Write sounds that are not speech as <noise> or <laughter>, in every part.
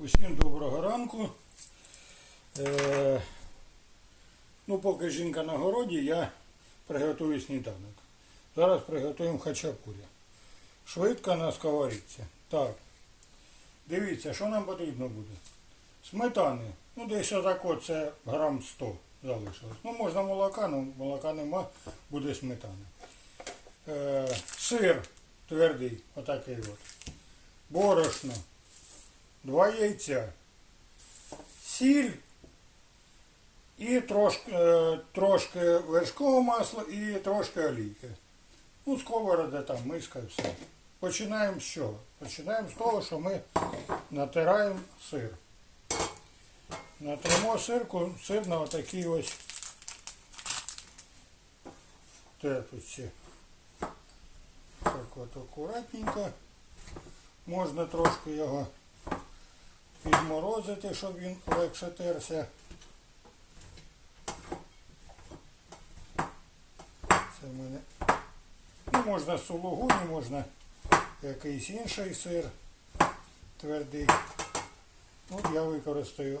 Усім доброго ранку. Е, ну, поки жінка на городі, я приготую сніданок. Зараз приготуємо хачапурі. Швидко на сковорідці. Так. Дивіться, що нам потрібно буде. Сметани. Ну, десь отако це грам 100 залишилось. Ну, можна молока, але молока нема, буде сметана. Е, сир твердий, отакий от. Борошно. Два яйця, сіль і трошки, е, трошки вершкового масла і трошки олійки. Ну, сковорода там, миска і все. Починаємо з чого? Починаємо з того, що ми натираємо сир. Натримо сирку, сир на отакий ось. Те тут ще. Так от акуратненько. Можна трошки його підморозити, щоб він легше терся. Це в мене. Ну, можна сулугуні, можна якийсь інший сир твердий. От я використаю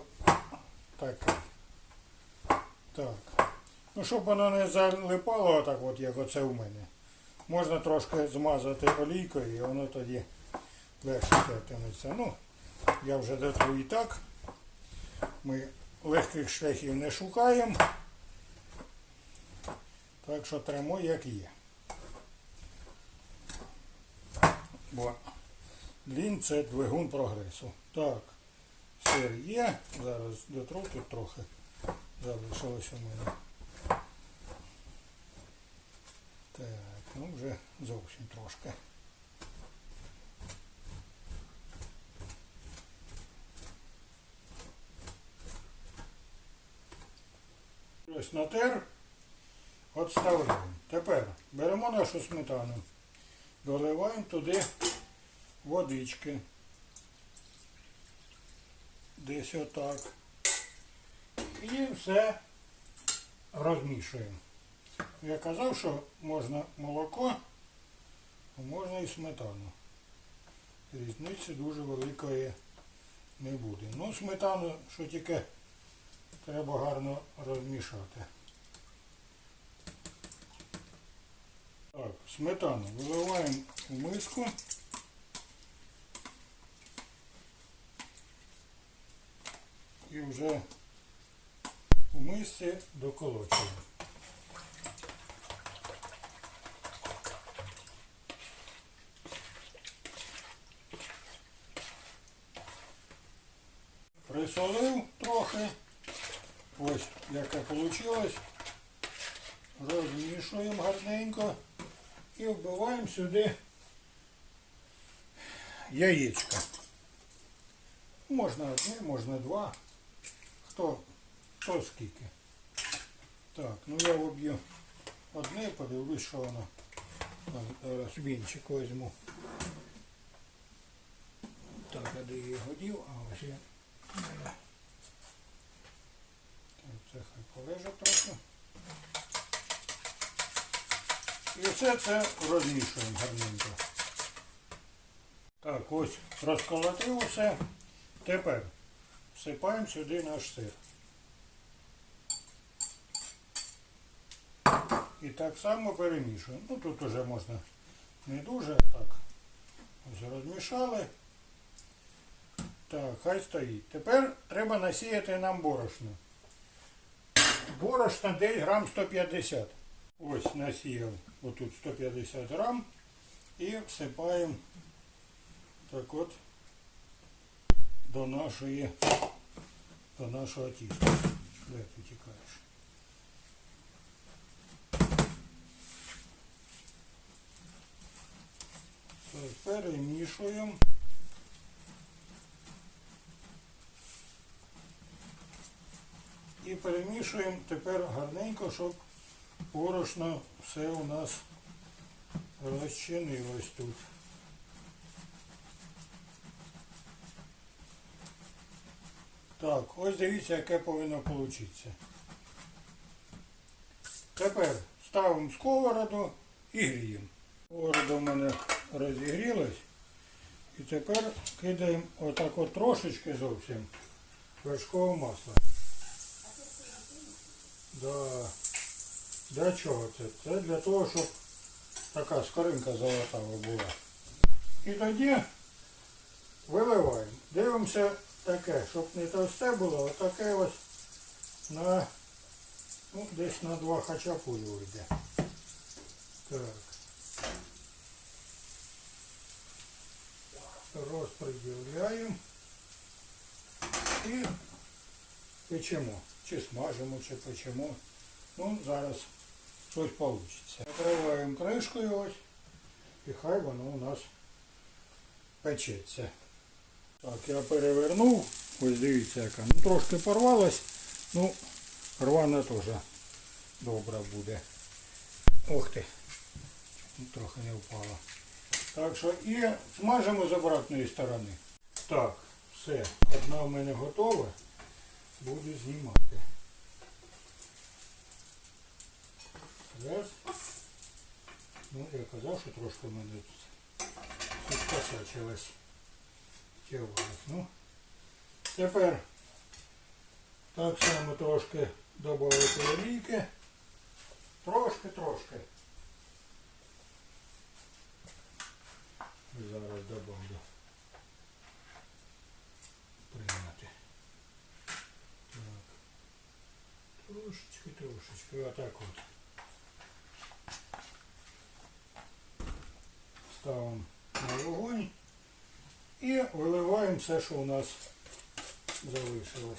такий. Так. Ну, щоб воно не залипало отак, от, як оце у мене. Можна трошки змазати олійкою і воно тоді легше тертиметься. Ну, я вже дотру і так. Ми легких шляхів не шукаємо. Так що тремо як є. Бо він це двигун прогресу. Так, сир є. Зараз дотру тут трохи залишилось у мене. Так, ну вже зовсім трошки. Ось натер, отставляємо. Тепер беремо нашу сметану, доливаємо туди водички. Десь отак. І все розмішуємо. Я казав, що можна молоко, а можна і сметану. Різниці дуже великої не буде. Ну, сметану, що тільки треба гарно розмішати. Так, сметану виливаємо в миску. І вже у мисці доколочуємо. Присолив трохи. Ось яке вийшло. Розмішуємо гарненько і вбиваємо сюди яєчко. Можна одне, можна два. Хто, хто скільки. Так, ну я вб'ю одне, подивлюсь, що воно. Зараз вінчик візьму. Так, а де дів? А ось я. Це хай полежить трохи. І все це розмішуємо гарненько. Так, ось розколотив усе. Тепер всипаємо сюди наш сир. І так само перемішуємо. Ну тут уже можна не дуже, так. Ось розмішали. Так, хай стоїть. Тепер треба насіяти нам борошно. Борошна десь грам 150. Ось насіяв отут 150 грам. І всипаємо так от до нашої до нашого тіста. Де ти тікаєш? Перемішуємо. І перемішуємо тепер гарненько, щоб борошно все у нас розчинилось тут. Так, ось дивіться, яке повинно получитися. Тепер ставимо сковороду і гріємо. Сковорода в мене розігрілась. І тепер кидаємо отак от трошечки зовсім вершкового масла. Да. Для чого це? Це для того, щоб така скоринка золотава була. І тоді виливаємо. Дивимося таке, щоб не товсте було, а таке ось на ну, десь на два хачапурі вийде. Так. Розподіляємо і печемо. Чи смажимо, чи печемо. Ну, зараз щось вийде. Накриваємо кришкою ось і хай воно у нас печеться. Так, я перевернув. Ось дивіться яка. Ну трошки порвалась. Ну, рвана теж добра буде. Ох ти. Ну, Трохи не впало. Так що і смажимо з обратної сторони. Так, все. Одна в мене готова. Буду знімати. Раз. Ну, я казав, що трошки в мене тут. Тягалось. Ну, тепер так само трошки додати олійки. Трошки-трошки. Зараз добавлю. Прийняти. Так. Трошечки, трошечки. Отак от. Ставимо на вогонь і виливаємо все, що у нас залишилось.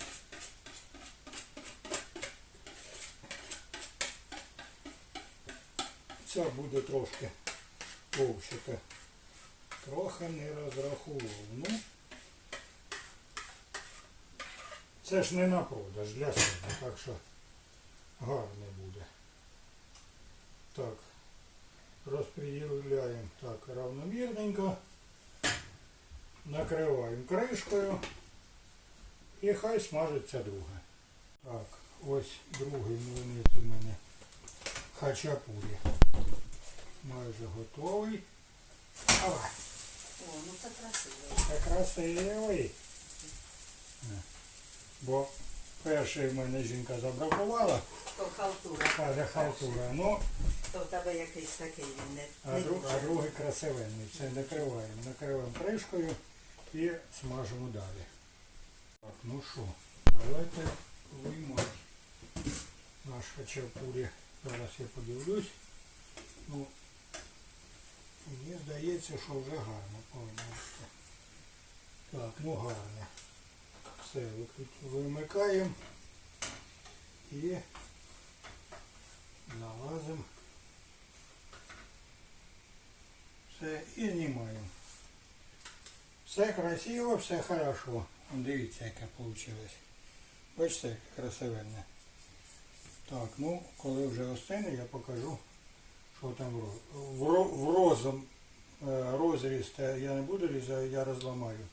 Ця буде трошки вовчика. Трохи не розраховував. Ну, це ж не на продаж для себе, так що гарне буде. Так, розподіляємо так равномірненько. Накриваємо кришкою і хай смажиться друге. Так, ось другий млинець у мене хачапурі. Майже готовий. Давай. О, ну це красиво. Це красивий. Бо перший в мене жінка забракувала, То халтура. каже халтура. Ну, То в тебе якийсь такий він не, а, не друг, а дуже. другий красивенний. Це накриваємо. Накриваємо кришкою і смажимо далі. Так, ну що, давайте виймати наш хачапурі. Зараз я подивлюсь. Ну, мені здається, що вже гарно повинно. Так, ну гарно. Все, вимикаємо і налазимо. Все, і знімаємо. Все красиво, все хорошо. Дивіться, яке вийшло. Бачите, красивенне. Так, ну, коли вже остине, я покажу, що там в, розум, е, розріз я не буду різати, я розламаю.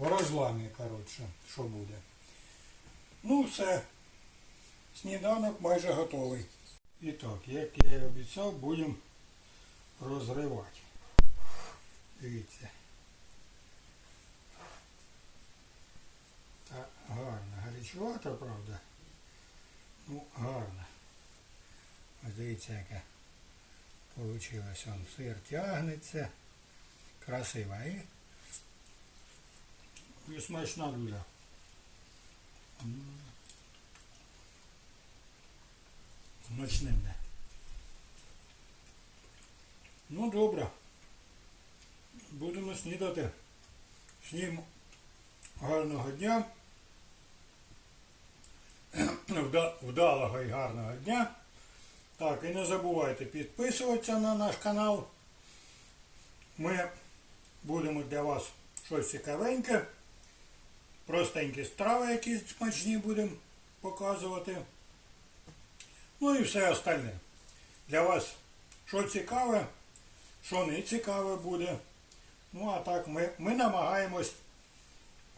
В розламі, коротше, що буде. Ну, все. Сніданок майже готовий. І так, як я і обіцяв, будемо розривати. Дивіться. Та гарно. Гарячувата, правда. Ну, гарно. Ось дивіться, яке. Он сир тягнеться. Красиво. І, і смачна дуже. М. Смачненне. Ну, добре. Будемо снідати. Всім гарного дня. <clears throat> Вдалого і гарного дня. Так, і не забувайте підписуватися на наш канал. Ми будемо для вас щось цікавеньке. Простенькі страви якісь смачні будемо показувати. Ну і все остальне. Для вас що цікаве, що не цікаве буде. Ну а так ми, ми намагаємось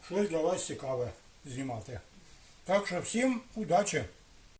щось для вас цікаве знімати. Так що всім удачі!